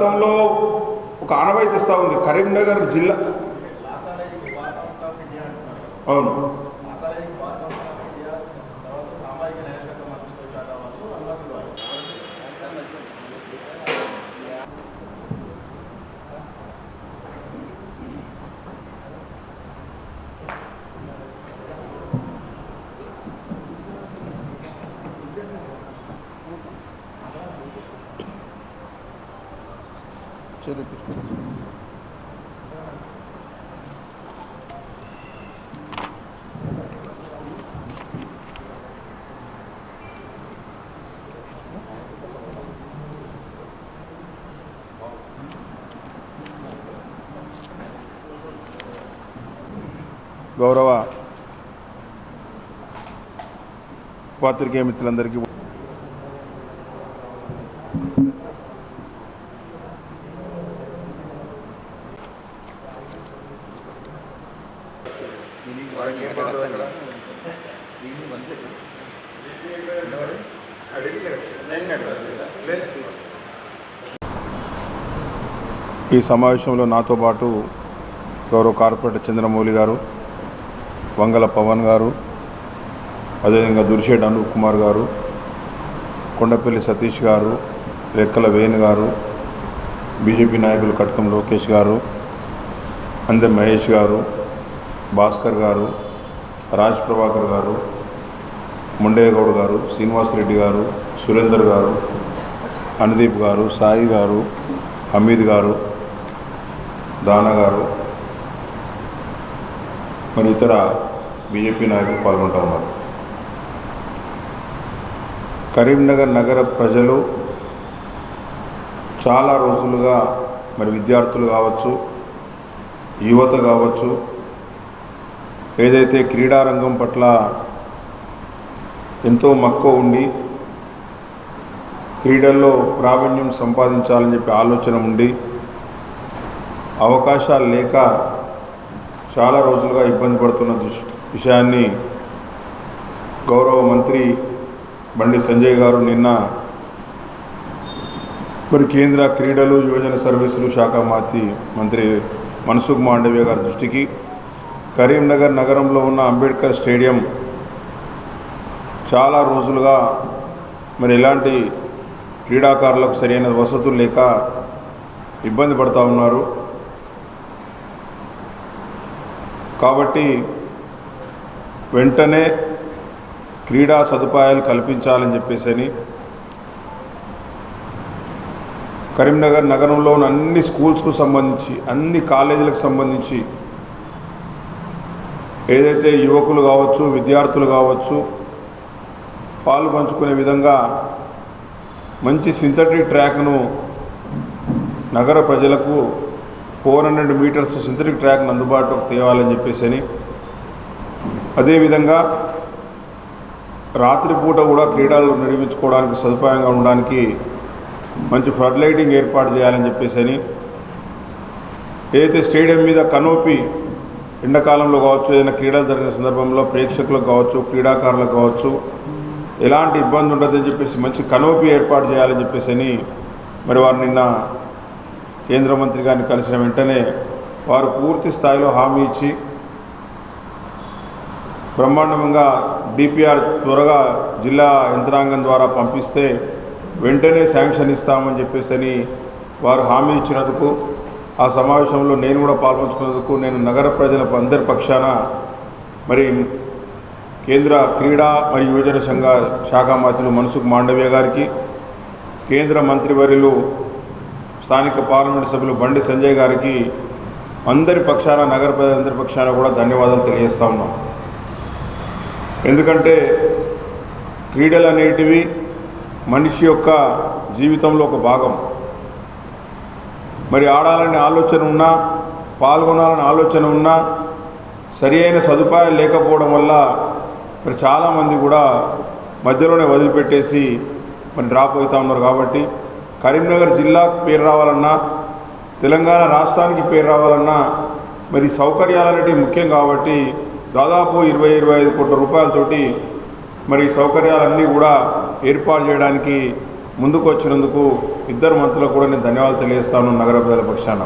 గతంలో ఒక ఆనవాయితీ ఇస్తూ ఉంది. కరీంనగర్ జిల్లా. అవును. గౌరవ పాత్రికేయ మిత్రులందరికీ ఈ సమావేశంలో నాతో పాటు గౌరవ కార్పొరేటర్ చంద్రమౌళి గారు వంగల పవన్ గారు అదేవిధంగా దురిశేటి అనూప్ కుమార్ గారు కొండపల్లి సతీష్ గారు లెక్కల వేణు గారు బీజేపీ నాయకులు కట్కం లోకేష్ గారు అందె మహేష్ గారు భాస్కర్ గారు రాజ్ ప్రభాకర్ గారు ముండేగౌడ్ గారు శ్రీనివాసరెడ్డి గారు సురేందర్ గారు అనుదీప్ గారు సాయి గారు హమీద్ గారు దానగారు మరి ఇతర బీజేపీ నాయకులు పాల్గొంటూ ఉన్నారు. కరీంనగర్ నగర ప్రజలు చాలా రోజులుగా మరి విద్యార్థులు కావచ్చు యువత కావచ్చు ఏదైతే క్రీడారంగం పట్ల ఎంతో మక్కువ ఉండి క్రీడల్లో ప్రావీణ్యం సంపాదించాలని చెప్పి ఆలోచన ఉండి అవకాశాలు లేక చాలా రోజులుగా ఇబ్బంది పడుతున్న దుష్ విషయాన్ని గౌరవ మంత్రి బండి సంజయ్ గారు నిన్న మరి కేంద్ర క్రీడలు యువజన సర్వీసులు శాఖ మాతి మంత్రి మన్సుఖ్ మాండవ్య గారి దృష్టికి కరీంనగర్ నగరంలో ఉన్న అంబేద్కర్ స్టేడియం చాలా రోజులుగా మరి ఎలాంటి క్రీడాకారులకు సరైన వసతులు లేక ఇబ్బంది పడుతూ ఉన్నారు. కాబట్టి వెంటనే క్రీడా సదుపాయాలు కల్పించాలని చెప్పేసి అని కరీంనగర్ నగరంలో ఉన్న అన్ని స్కూల్స్కు సంబంధించి అన్ని కాలేజీలకు సంబంధించి ఏదైతే యువకులు కావచ్చు విద్యార్థులు కావచ్చు పాలు పంచుకునే విధంగా మంచి సింథటిక్ ట్రాక్ను నగర ప్రజలకు ఫోర్ హండ్రెడ్ మీటర్స్ సింథటిక్ ట్రాక్ను అందుబాటులోకి తేవాలని చెప్పేసి అని. అదేవిధంగా రాత్రిపూట కూడా క్రీడలు నిర్మించుకోవడానికి సదుపాయంగా ఉండడానికి మంచి ఫ్లడ్ లైటింగ్ ఏర్పాటు చేయాలని చెప్పేసి అని. ఏదైతే స్టేడియం మీద కనోపి ఎండాకాలంలో కావచ్చు ఏదైనా క్రీడలు జరిగిన సందర్భంలో ప్రేక్షకులకు కావచ్చు క్రీడాకారులకు కావచ్చు ఎలాంటి ఇబ్బంది ఉండదని చెప్పేసి మంచి కనోపి ఏర్పాటు చేయాలని చెప్పేసి అని మరి వారు నిన్న కేంద్ర మంత్రి గారిని కలిసిన వెంటనే వారు పూర్తి స్థాయిలో హామీ ఇచ్చి బ్రహ్మాండంగా డిపిఆర్ త్వరగా జిల్లా యంత్రాంగం ద్వారా పంపిస్తే వెంటనే శాంక్షన్ ఇస్తామని చెప్పేసి అని వారు హామీ ఇచ్చినందుకు ఆ సమావేశంలో నేను కూడా పాల్పంచుకున్నందుకు నేను నగర ప్రజల అందరి పక్షాన మరి కేంద్ర క్రీడా మరియు యువజన సంఘ శాఖ మంత్రులు మనసుకు మాండవ్య గారికి కేంద్ర మంత్రివర్యులు స్థానిక పార్లమెంట్ సభ్యులు బండి సంజయ్ గారికి అందరి పక్షాన నగర ప్రజలందరి పక్షాన కూడా ధన్యవాదాలు తెలియజేస్తా ఉన్నాం. ఎందుకంటే క్రీడలు అనేటివి మనిషి యొక్క జీవితంలో ఒక భాగం. మరి ఆడాలని ఆలోచన ఉన్నా పాల్గొనాలని ఆలోచన ఉన్నా సరి అయిన లేకపోవడం వల్ల మరి చాలామంది కూడా మధ్యలోనే వదిలిపెట్టేసి మరి డ్రాప్ అవుతూ ఉన్నారు కాబట్టి కరీంనగర్ జిల్లాకు పేరు రావాలన్నా తెలంగాణ రాష్ట్రానికి పేరు రావాలన్నా మరి సౌకర్యాలు అనేటివి ముఖ్యం కాబట్టి దాదాపు ఇరవై ఇరవై ఐదు కోట్ల రూపాయలతోటి మరి సౌకర్యాలన్నీ కూడా ఏర్పాటు చేయడానికి ముందుకు వచ్చినందుకు ఇద్దరు మంత్రులకు కూడా నేను ధన్యవాదాలు తెలియజేస్తాను నగర ప్రజల పక్షాన.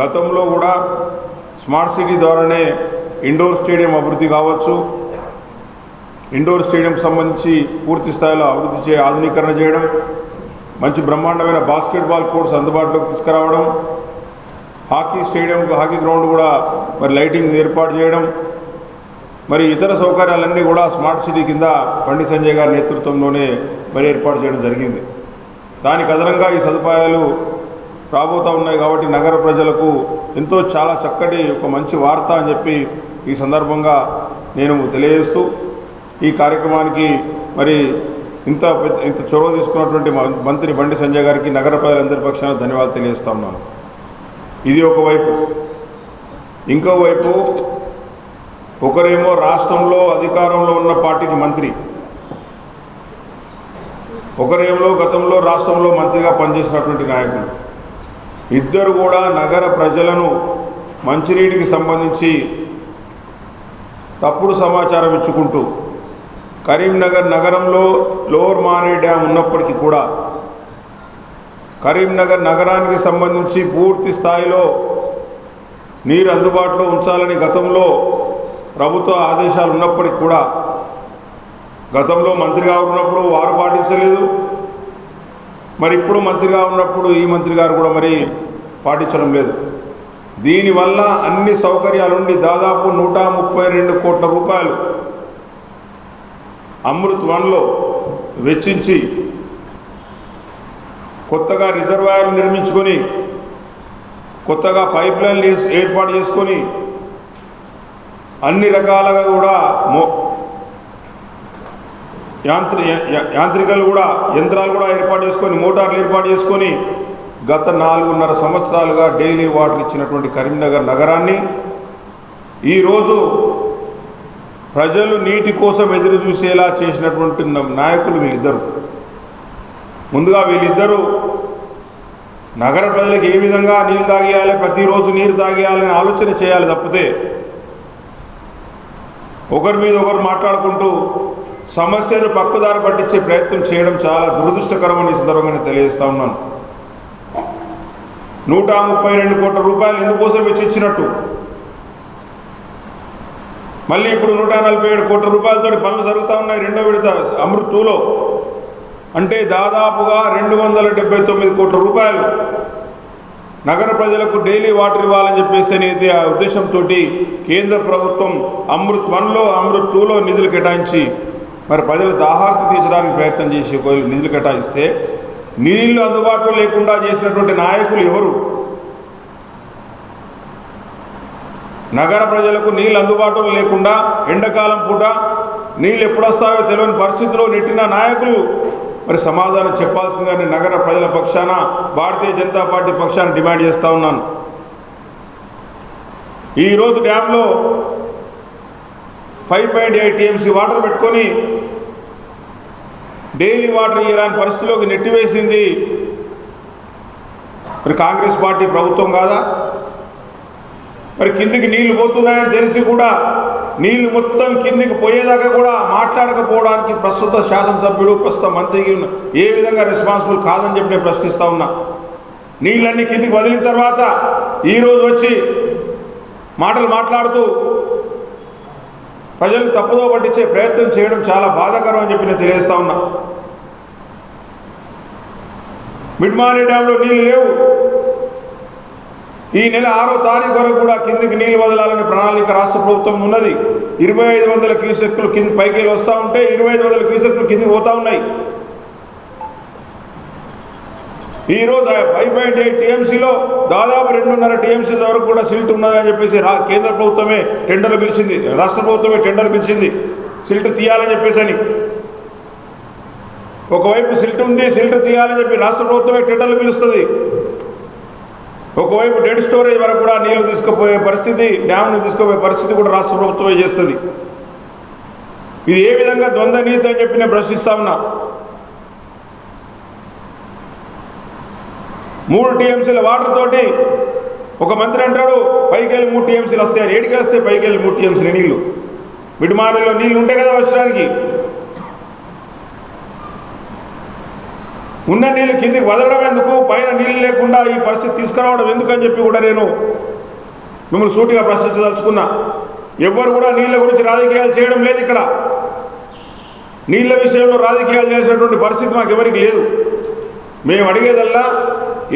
గతంలో కూడా స్మార్ట్ సిటీ ద్వారానే ఇండోర్ స్టేడియం అభివృద్ధి కావచ్చు ఇండోర్ స్టేడియం సంబంధించి పూర్తి స్థాయిలో అభివృద్ధి చే ఆధునీకరణ చేయడం మంచి బ్రహ్మాండమైన బాస్కెట్బాల్ కోర్ట్స్ అందుబాటులోకి తీసుకురావడం హాకీ స్టేడియం హాకీ గ్రౌండ్ కూడా మరి లైటింగ్ ఏర్పాటు చేయడం మరి ఇతర సౌకర్యాలన్నీ కూడా స్మార్ట్ సిటీ కింద పండిత్ సంజయ్ గారి నేతృత్వంలోనే మరి ఏర్పాటు చేయడం జరిగింది. దానికి అదనంగా ఈ సదుపాయాలు రాబోతూ ఉన్నాయి కాబట్టి నగర ప్రజలకు ఎంతో చాలా చక్కటి ఒక మంచి వార్త అని చెప్పి ఈ సందర్భంగా నేను తెలియజేస్తూ ఈ కార్యక్రమానికి మరి ఇంత పెద్ద- ఇంత చొరవ తీసుకున్నటువంటి మంత్రి బండి సంజయ్ గారికి నగర ప్రజలందరి పక్షాన ధన్యవాదాలు తెలియజేస్తా ఉన్నాను. ఇది ఒకవైపు ఇంకోవైపు ఒకరేమో రాష్ట్రంలో అధికారంలో ఉన్న పార్టీకి మంత్రి. ఒకరేమో గతంలో రాష్ట్రంలో మంత్రిగా పనిచేసినటువంటి నాయకులు. ఇద్దరు కూడా నగర ప్రజలను మంచినీటికి సంబంధించి తప్పుడు సమాచారం ఇచ్చుకుంటూ కరీంనగర్ నగరంలో లోవర్ మానే డ్యామ్ ఉన్నప్పటికీ కూడా కరీంనగర్ నగరానికి సంబంధించి పూర్తి స్థాయిలో నీరు అందుబాటులో ఉంచాలని గతంలో ప్రభుత్వ ఆదేశాలు ఉన్నప్పటికీ కూడా గతంలో మంత్రిగా ఉన్నప్పుడు వారు పాటించలేదు. మరి ఇప్పుడు మంత్రిగా ఉన్నప్పుడు ఈ మంత్రి గారు కూడా మరి పాటించడం లేదు. దీనివల్ల అన్ని సౌకర్యాలుండి దాదాపు నూట ముప్పై రెండు కోట్ల రూపాయలు అమృత్ వన్లో వెచ్చించి కొత్తగా రిజర్వాయర్లు నిర్మించుకొని కొత్తగా పైప్ లైన్లు ఏర్పాటు చేసుకొని అన్ని రకాలుగా కూడా మో యాంత్రి యాంత్రికలు కూడా యంత్రాలు కూడా ఏర్పాటు చేసుకొని మోటార్లు ఏర్పాటు చేసుకొని గత నాలుగున్నర సంవత్సరాలుగా డైలీ వాటర్ ఇచ్చినటువంటి కరీంనగర్ నగరాన్ని ఈరోజు ప్రజలు నీటి కోసం ఎదురు చూసేలా చేసినటువంటి నాయకులు వీళ్ళిద్దరు. ముందుగా వీళ్ళిద్దరూ నగర ప్రజలకు ఏ విధంగా నీళ్ళు తాగేయాలి ప్రతిరోజు నీరు తాగేయాలని ఆలోచన చేయాలి తప్పితే ఒకరి మీద ఒకరు మాట్లాడుకుంటూ సమస్యను పక్కదారి పట్టించే ప్రయత్నం చేయడం చాలా దురదృష్టకరమని ఈ సందర్భంగా తెలియజేస్తా ఉన్నాను. నూట ముప్పై రెండు కోట్ల రూపాయలు ఎందుకోసం వెచ్చిచ్చినట్టు మళ్ళీ ఇప్పుడు నూట నలభై ఏడు కోట్ల రూపాయలతో పనులు జరుగుతూ ఉన్నాయి. రెండో విడత అమృత్ టూలో అంటే దాదాపుగా రెండు వందల డెబ్బై తొమ్మిది కోట్ల రూపాయలు నగర ప్రజలకు డైలీ వాటర్ ఇవ్వాలని చెప్పేసి అనేది ఆ ఉద్దేశంతో కేంద్ర ప్రభుత్వం అమృత్ వన్లో అమృత్ టూలో నిధులు కేటాయించి మరి ప్రజల దాహార్త తీర్చడానికి ప్రయత్నం చేసి నిధులు కేటాయిస్తే నీళ్ళు అందుబాటులో లేకుండా చేసినటువంటి నాయకులు ఎవరు? నగర ప్రజలకు నీళ్ళు అందుబాటులో లేకుండా ఎండాకాలం పూట నీళ్ళు ఎప్పుడు వస్తాయో తెలియని పరిస్థితిలో నెట్టిన నాయకులు. మరి సమాధానం చెప్పాల్సిందిగా నేను నగర ప్రజల పక్షాన భారతీయ జనతా పార్టీ పక్షాన డిమాండ్ చేస్తూ ఉన్నాను. ఈరోజు డ్యాంలో five point eight TMC water పెట్టుకొని డైలీ వాటర్ ఇయ్యరాని పరిస్థితిలోకి నెట్టివేసింది. మరి కాంగ్రెస్ పార్టీ ప్రభుత్వం కాదా? మరి కిందికి నీళ్ళు పోతున్నాయని తెలిసి కూడా నీళ్ళు మొత్తం కిందికి పోయేదాకా కూడా మాట్లాడకపోవడానికి ప్రస్తుత శాసనసభ్యుడు ప్రస్తుత మంత్రికి ఏ విధంగా రెస్పాన్సిబుల్ కాదని చెప్పి నేను ప్రశ్నిస్తా ఉన్నా. నీళ్ళన్నీ కిందికి వదిలిన తర్వాత ఈరోజు వచ్చి మాటలు మాట్లాడుతూ ప్రజలు తప్పుదో పట్టించే ప్రయత్నం చేయడం చాలా బాధాకరం అని చెప్పి నేను తెలియజేస్తా ఉన్నా. మిడ్మాని డ్యాంలో నీళ్ళు లేవు. ఈ నెల ఆరో తారీఖు వరకు కూడా కిందికి నీళ్ళు వదలాలనే ప్రణాళిక రాష్ట్ర ప్రభుత్వం ఉన్నది. ఇరవై ఐదు వందల క్యూసెక్లు కింద పైకి వెళ్ళి వస్తూ ఉంటే ఇరవై ఐదు వందల క్యూసెక్లు కిందికి పోతా ఉన్నాయి. ఈ రోజు ఫైవ్ పాయింట్ ఎయిట్ టీఎంసీలో దాదాపు రెండున్నర టీఎంసీల వరకు కూడా సిల్ట్ ఉన్నదని చెప్పేసి రా కేంద్ర ప్రభుత్వమే టెండర్లు పిలిచింది. రాష్ట్ర ప్రభుత్వమే టెండర్లు పిలిచింది. సిల్ట్ తీయాలని చెప్పేసి అని. ఒకవైపు సిల్ట్ ఉంది సిల్ట్ తీయాలని చెప్పి రాష్ట్ర ప్రభుత్వమే టెండర్లు పిలుస్తుంది. ఒకవైపు డెడ్ స్టోరేజ్ వరకు కూడా నీళ్ళు తీసుకుపోయే పరిస్థితి డ్యామ్ను తీసుకుపోయే పరిస్థితి కూడా రాష్ట్ర ప్రభుత్వమే చేస్తుంది. ఇది ఏ విధంగా ద్వంద్వ నీతి అని చెప్పి నేను ప్రశ్నిస్తా ఉన్నా. మూడు టీఎంసీల వాటర్ తోటి ఒక మంత్రి అంటాడు పైకి వెళ్ళి మూడు టీఎంసీలు వస్తాయి ఏడికి వస్తే పైకి వెళ్ళి మూడు టీఎంసీల నీళ్ళు. మిడిమానిలో నీళ్ళు ఉంటాయి కదా వర్షానికి. ఉన్న నీళ్ళు కిందికి వదలడం ఎందుకు? పైన నీళ్ళు లేకుండా ఈ పరిస్థితి తీసుకురావడం ఎందుకని చెప్పి కూడా నేను మిమ్మల్ని సూటిగా ప్రశ్నించదలుచుకున్నా. ఎవ్వరు కూడా నీళ్ళ గురించి రాజకీయాలు చేయడం లేదు ఇక్కడ. నీళ్ళ విషయంలో రాజకీయాలు చేసినటువంటి పరిస్థితి మాకు ఎవరికి లేదు. మేము అడిగేదల్లా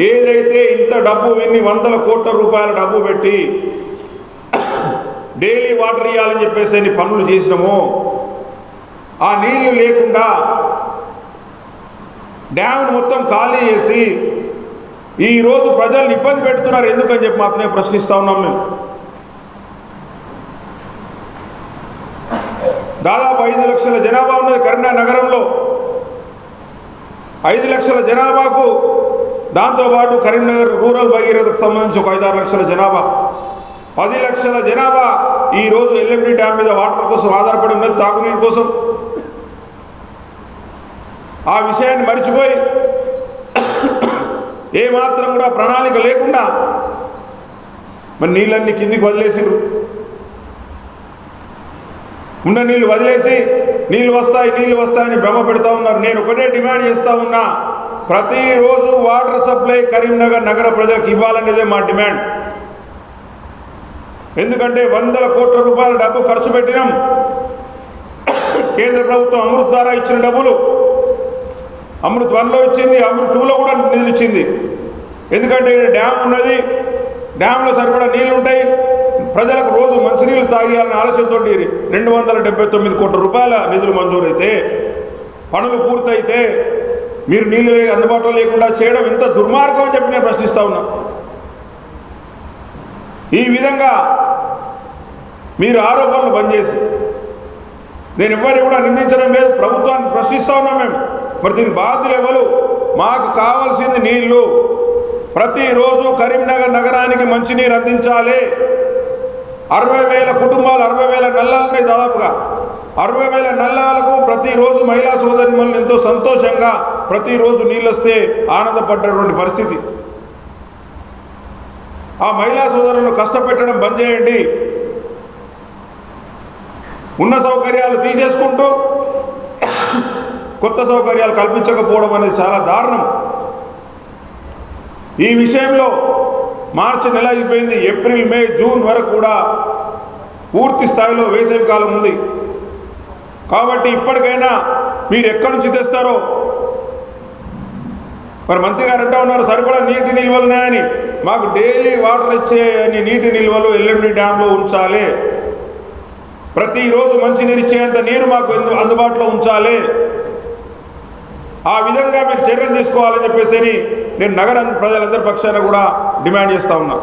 ఏదైతే ఇంత డబ్బు ఇన్ని వందల కోట్ల రూపాయల డబ్బు పెట్టి డైలీ వాటర్ ఇవ్వాలని చెప్పేసి పనులు చేసినామో ఆ నీళ్ళు లేకుండా డ్యామ్ను మొత్తం ఖాళీ చేసి ఈరోజు ప్రజల్ని ఇబ్బంది పెడుతున్నారు. ఎందుకని చెప్పి మాత్రమే ప్రశ్నిస్తా ఉన్నాం మేము. దాదాపు ఐదు లక్షల జనాభా ఉన్నది కరీంనగర్ నగరంలో. ఐదు లక్షల జనాభాకు దాంతోపాటు కరీంనగర్ రూరల్ భగీరథకు సంబంధించి ఒక ఐదారు లక్షల జనాభా. పది లక్షల జనాభా ఈరోజు ఎల్ఎండి డ్యామ్ మీద వాటర్ కోసం ఆధారపడి ఉన్నది తాగునీరు కోసం. ఆ విషయాన్ని మర్చిపోయి ఏమాత్రం కూడా ప్రణాళిక లేకుండా మరి నీళ్ళన్నీ కిందికి వదిలేసిండ్రు. ఉన్న నీళ్ళు వదిలేసి నీళ్ళు వస్తాయి నీళ్ళు వస్తాయని భ్రమ పెడతా ఉన్నారు. నేను ఒకటే డిమాండ్ చేస్తూ ఉన్నా ప్రతిరోజు వాటర్ సప్లై కరీంనగర్ నగర ప్రజలకు ఇవ్వాలనేదే మా డిమాండ్. ఎందుకంటే వందల కోట్ల రూపాయల డబ్బు ఖర్చు పెట్టినాం. కేంద్ర ప్రభుత్వం అమృత్ ద్వారా ఇచ్చిన డబ్బులు అమృత్ వన్లో ఇచ్చింది అమృత్ టూలో కూడా నిధులు ఇచ్చింది. ఎందుకంటే డ్యామ్ ఉన్నది డ్యామ్లో సరిపడా నీళ్ళు ఉంటాయి. ప్రజలకు రోజు మంచినీళ్ళు తాగేయాలనే ఆలోచనతో రెండు వందల డెబ్బై తొమ్మిది కోట్ల రూపాయల నిధులు మంజూరైతే పనులు పూర్తయితే మీరు నీళ్ళు అందుబాటులో లేకుండా చేయడం ఇంత దుర్మార్గం అని చెప్పి నేను ప్రశ్నిస్తా ఉన్నా. ఈ విధంగా మీరు ఆరోపణలు బంద్ చేసి నేను ఎవరిని కూడా నిందించడం లేదు ప్రభుత్వాన్ని ప్రశ్నిస్తా ఉన్నాం మేము. మరి దీనికి బాధ్యులు ఎవరు? మాకు కావాల్సింది నీళ్ళు. ప్రతిరోజు కరీంనగర్ నగరానికి మంచినీరు అందించాలి. అరవై వేల కుటుంబాలు అరవై వేల నల్లాలు దాదాపుగా. అరవై వేల నల్లాలకు ప్రతిరోజు మహిళా సోదరిమణులు ఎంతో సంతోషంగా ప్రతిరోజు నీళ్ళు వస్తే ఆనందపడ్డటువంటి పరిస్థితి. ఆ మహిళా సోదరులను కష్టపెట్టడం బంద్ చేయండి. ఉన్న సౌకర్యాలు తీసేసుకుంటూ కొత్త సౌకర్యాలు కల్పించకపోవడం అనేది చాలా దారుణం. ఈ విషయంలో మార్చి నెల అయిపోయింది. ఏప్రిల్ మే జూన్ వరకు కూడా పూర్తి స్థాయిలో వేసవి కాలం ఉంది. కాబట్టి ఇప్పటికైనా మీరు ఎక్కడి నుంచి తెస్తారో? మరి మంత్రి గారు అంటా ఉన్నారు సరిపడా నీటి నిల్వలు ఉన్నాయని. మాకు డైలీ వాటర్ ఇచ్చే అన్ని నీటి నిల్వలు ఎల్ఎండి డ్యాంలో ఉంచాలి. ప్రతిరోజు మంచినీరు ఇచ్చేంత నీరు మాకు అందుబాటులో ఉంచాలి. ఆ విధంగా మీరు చర్యలు తీసుకోవాలని చెప్పేసి నేను నగర ప్రజలందరి పక్షాన కూడా డిమాండ్ చేస్తా ఉన్నా.